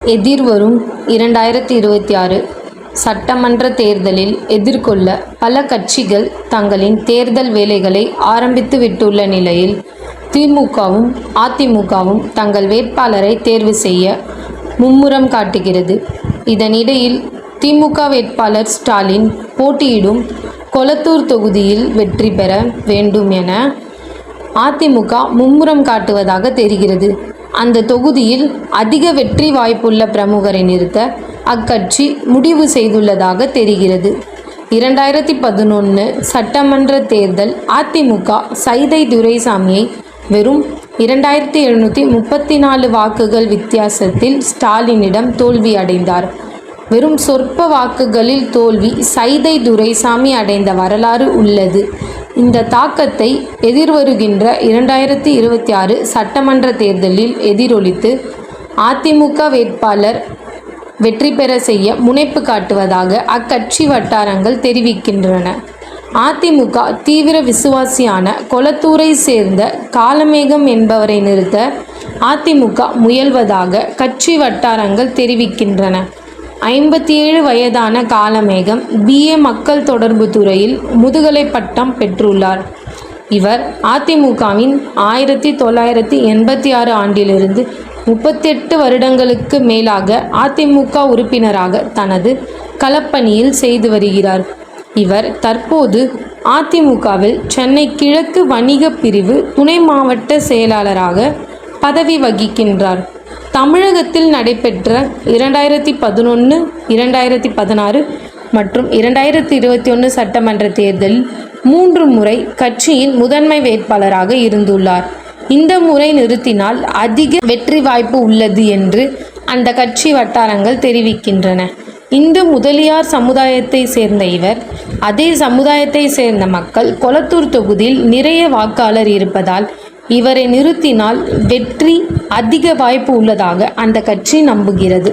எதிர்வரும் இரண்டாயிரத்தி இருபத்தி ஆறு சட்டமன்ற தேர்தலில் எதிர்கொள்ள பல கட்சிகள் தங்களின் தேர்தல் வேலைகளை ஆரம்பித்து விட்டுள்ள நிலையில் திமுகவும் அதிமுகவும் தங்கள் வேட்பாளரை தேர்வு செய்ய மும்முரம் காட்டுகிறது. இதனிடையில் திமுக வேட்பாளர் ஸ்டாலின் போட்டியிடும் கொளத்தூர் தொகுதியில் வெற்றி பெற வேண்டும் என அதிமுக மும்முரம் காட்டுவதாக தெரிகிறது. அந்த தொகுதியில் அதிக வெற்றி வாய்ப்புள்ள பிரமுகரை நிறுத்த அக்கட்சி முடிவு செய்துள்ளதாக தெரிகிறது. இரண்டாயிரத்தி பதினொன்று சட்டமன்ற தேர்தல் அதிமுக சைதை துரைசாமியை வெறும் இரண்டாயிரத்தி எழுநூற்றி முப்பத்தி நாலு வாக்குகள் வித்தியாசத்தில் ஸ்டாலினிடம் தோல்வி அடைந்தார். வெறும் சொற்ப வாக்குகளில் தோல்வி சைதை துரைசாமி அடைந்த வரலாறு உள்ளது. இந்த தாக்கத்தை எதிர்வருகின்ற இரண்டாயிரத்தி இருபத்தி ஆறு சட்டமன்ற தேர்தலில் எதிரொலித்து அதிமுக வேட்பாளர் வெற்றி பெற செய்ய முனைப்பு காட்டுவதாக அக்கட்சி வட்டாரங்கள் தெரிவிக்கின்றன. அதிமுக தீவிர விசுவாசியான கொளத்தூரை சேர்ந்த காலமேகம் என்பவரை நிறுத்த அதிமுக முயல்வதாக கட்சி வட்டாரங்கள் தெரிவிக்கின்றன. ஐம்பத்தி ஏழு வயதான காலமேகம் பிஏ மக்கள் தொடர்பு துறையில் முதுகலை பட்டம் பெற்றுள்ளார். இவர் அதிமுகவின் ஆயிரத்தி தொள்ளாயிரத்தி எண்பத்தி ஆறு ஆண்டிலிருந்து முப்பத்தெட்டு வருடங்களுக்கு மேலாக அதிமுக உறுப்பினராக தனது களப்பணியில் செய்து வருகிறார். இவர் தற்போது அதிமுகவில் சென்னை கிழக்கு வணிக பிரிவு துணை மாவட்ட செயலாளராக பதவி வகிக்கின்றார். தமிழகத்தில் நடைபெற்ற இரண்டாயிரத்தி பதினொன்று இரண்டாயிரத்தி பதினாறு மற்றும் இரண்டாயிரத்தி இருபத்தி ஒன்று சட்டமன்ற தேர்தலில் மூன்று முறை கட்சியின் முதன்மை வேட்பாளராக இருந்துள்ளார். இந்த முறை நிறுத்தினால் அதிக வெற்றி வாய்ப்பு உள்ளது என்று அந்த கட்சி வட்டாரங்கள் தெரிவிக்கின்றன. இந்து முதலியார் சமுதாயத்தை சேர்ந்த இவர். அதே சமுதாயத்தை சேர்ந்த மக்கள் கொளத்தூர் தொகுதியில் நிறைய வாக்காளர் இருப்பதால் இவரை நிறுத்தினால் வெற்றி அதிக வாய்ப்பு உள்ளதாக அந்த கட்சி நம்புகிறது.